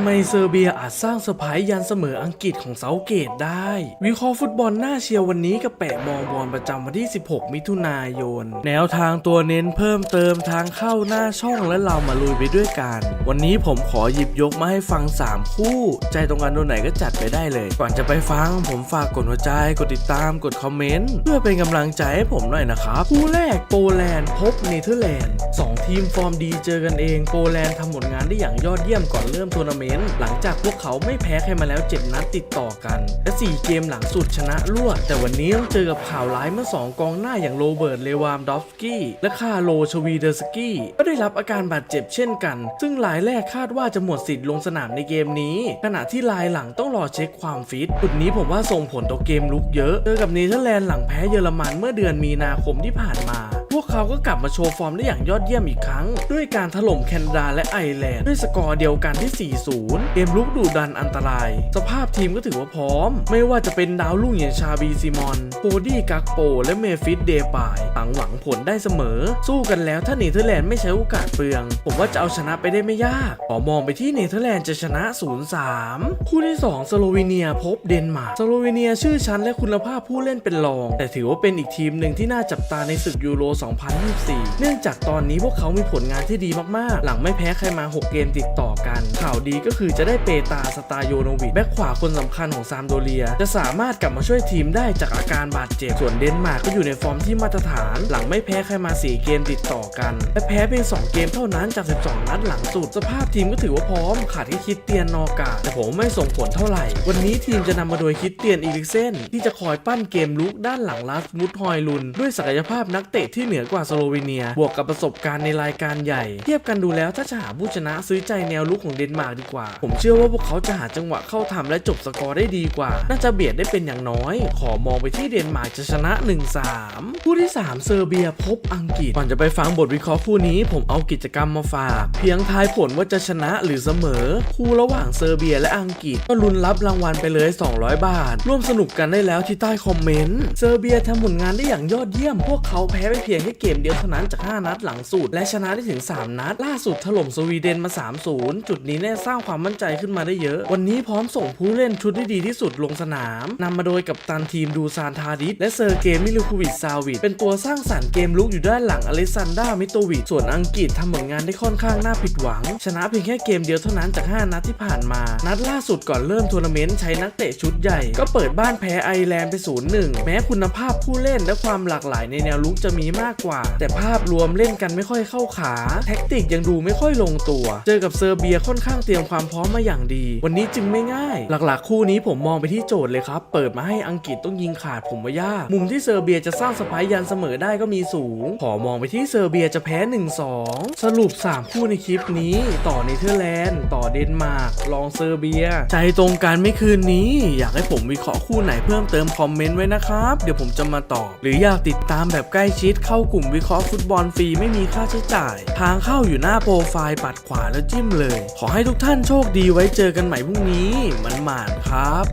ำไมเซอร์เบียอาจสร้างเซอร์ไพรส์ยันเสมออังกฤษของเซาเกตได้ วิเคราะห์ฟุตบอลหน้าเชียร์วันนี้กับแปะมองบอลประจำวันที่ 16 มิถุนายน แนวทางตัวเน้นเพิ่มเติมทางเข้าหน้าช่องและเรามาลุยไปด้วยกัน วันนี้ผมขอหยิบยกมาให้ฟัง 3 คู่ ใจตรงกันตัวไหนก็จัดไปได้เลย ก่อนจะไปฟังผมฝากกดหัวใจกดติดตามกดคอมเมนต์เพื่อเป็นกำลังใจให้ผมหน่อยนะครับคู่แรกโปแลนด์พบเนเธอร์แลนด์สองทีมฟอร์มดีเจอกันเองโปแลนด์ทำผลงานได้อย่างยอดเยี่ยมก่อนเริ่มทัวร์นาเมนต์หลังจากพวกเขาไม่แพ้ใครมาแล้ว 7 นัดติดต่อกัน และ 4 เกมหลังสุดชนะรวด แต่วันนี้ต้องเจอกับข่าวร้ายเมื่อ 2 กองหน้าอย่างโรเบิร์ต เลวามดอฟสกี้ และคาโลชวีเดอร์สกี้ ก็ได้รับอาการบาดเจ็บเช่นกัน ซึ่งรายแรกคาดว่าจะหมดสิทธิ์ลงสนามในเกมนี้ ขณะที่รายหลังต้องรอเช็คความฟิตจุดนี้ผมว่าส่งผลต่อเกมลุกเยอะ เจอกับเนเธอร์แลนด์หลังแพ้เยอรมันเมื่อเดือนมีนาคมที่ผ่านมา วกเขาก็กลับมาโชว์ฟอร์มได้อย่างยอดเยี่ยมอีกครั้ง ด้วยการถล่มแคนาดาและไอร์แลนด์ด้วยสกอร์เดียวกันที่ 4-0 เกมลุกดุดันอันตราย สภาพทีมก็ถือว่าพร้อม ไม่ว่าจะเป็นดาวรุ่งอย่างชาบีซิมอนโคดี้กักโป และเมฟิสเดปายต่างหวังผลได้เสมอ สู้กันแล้วถ้าเนเธอร์แลนด์ไม่ใช้โอกาสเปลือง ผมว่าจะเอาชนะไปได้ไม่ยากขอมองไปที่เนเธอร์แลนด์จะชนะ 0-3 คู่ที่ 2 สโลวีเนียพบเดนมาร์กสโลวีเนียชื่อชั้นและคุณภาพผู้เล่นเป็นรอง แต่ถือว่าเป็นอีกทีมหนึ่งที่น่าจับตาในศึกยูโร2024 เนื่องจากตอนนี้พวกเขามีผลงานที่ดีมากๆ หลังไม่แพ้ใครมา 6 เกมติดต่อกัน ข่าวดีก็คือจะได้เปตาสตาโยโนวิชแบ็คขวาคนสำคัญของซามโดเรีย จะสามารถกลับมาช่วยทีมได้จากอาการบาดเจ็บ ส่วนเดนมาร์กก็อยู่ในฟอร์มที่มาตรฐาน หลังไม่แพ้ใครมา 4 เกมติดต่อกันและแพ้เพียง 2 เกมเท่านั้นจาก 12 นัดหลังสุด สภาพทีมก็ถือว่าพร้อม ขาดแค่คิดเตียนนอกาแต่ผมไม่ส่งผลเท่าไหร่ วันนี้ทีมจะนำมาโดยคิดเตียนอีลิกเซนที่จะคอยปั้นเกมลุกด้านหลังลาสมุดฮอยลุน ด้วยศักยภาพนักเตะที่เหนือกว่าสโลวีเนีย บวกกับประสบการณ์ในรายการใหญ่ เทียบกันดูแล้วถ้าจะหาผู้ชนะซื้อใจแนวลุกของเดนมาร์กดีกว่า ผมเชื่อว่าพวกเขาจะหาจังหวะเข้าทำและจบสกอร์ได้ดีกว่า น่าจะเบียดได้เป็นอย่างน้อย ขอมองไปที่เดนมาร์กจะชนะ 1-3 คู่ที่ 3 เซอร์เบียพบอังกฤษ ก่อนจะไปฟังบทวิเคราะห์คู่นี้ ผมเอากิจกรรมมาฝาก เพียงทายผลว่าจะชนะหรือเสมอ คู่ระหว่างเซอร์เบียและอังกฤษก็ลุ้นรับรางวัลไปเลย 200 บาท ร่วมสนุกกันได้แล้วที่ใต้คอมเมนต์ เซอร์เบียทำผลงานได้อย่างยอดเยี่ยม พวกเขาแพ้ไปเพียงแค่เกมเดียวเท่านั้นจาก 5 นัดหลังสุด และชนะได้ถึง 3 นัด ล่าสุดถล่มสวีเดนมา 3-0 จุดนี้แน่สร้างความมั่นใจขึ้นมาได้เยอะ วันนี้พร้อมส่งผู้เล่นชุดที่ดีที่สุดลงสนามนำมาโดยกับตันทีมดูซานทาดิสและเซอร์เกมิลูคูวิชซาวิดเป็นตัวสร้างสรรค์เกมลุกอยู่ด้านหลังอเลซันดามิโตวิชส่วนอังกฤษทำผลงานได้ค่อนข้างน่าผิดหวัง ชนะเพียงแค่เกมเดียวเท่านั้นจาก 5 นัดที่ผ่านมา นัดล่าสุดก่อนเริ่มทัวร์นาเมนต์ใช้นักเตะชุดใหญ่ ก็เปิดบ้านแพ้ไอร์แลนด์ไป 0-1 แม้คุณภาพผู้เล่นและความหลากหลายในแนวลุกจะมีมากกว่า แต่ภาพรวมเล่นกันไม่ค่อยเข้าขา แท็กติกยังดูไม่ค่อยลงตัว เจอกับเซอร์เบียค่อนข้างเตรียมความพร้อมมาอย่างดี วันนี้จึงไม่ง่าย หลักๆ คู่นี้ผมมองไปที่โจทย์เลยครับ เปิดมาให้อังกฤษต้องยิงขาดผมว่ายากมุมที่เซอร์เบียจะสร้างสไปร์ยันเสมอได้ก็มีสูง ขอมองไปที่เซอร์เบียจะแพ้ 1-2 สรุป 3 คู่ในคลิปนี้ ต่อเนเธอร์แลนด์ต่อเดนมาร์กลองเซอร์เบีย ใจตรงกันไม่คืนนี้ อยากให้ผมวิเคราะห์คู่ไหนเพิ่มเติมคอมเมนต์ไว้นะครับ เดี๋ยวผมจะมาตอบ หรืออยากติดตามแบบใกล้ชิดเข้าากลุ่มวิเคราะห์ฟุตบอลฟรีไม่มีค่าใช้จ่าย ทางเข้าอยู่หน้าโปรไฟล์ปัดขวาแล้วจิ้มเลย ขอให้ทุกท่านโชคดีไว้เจอกันใหม่พรุ่งนี้มันหมานครับ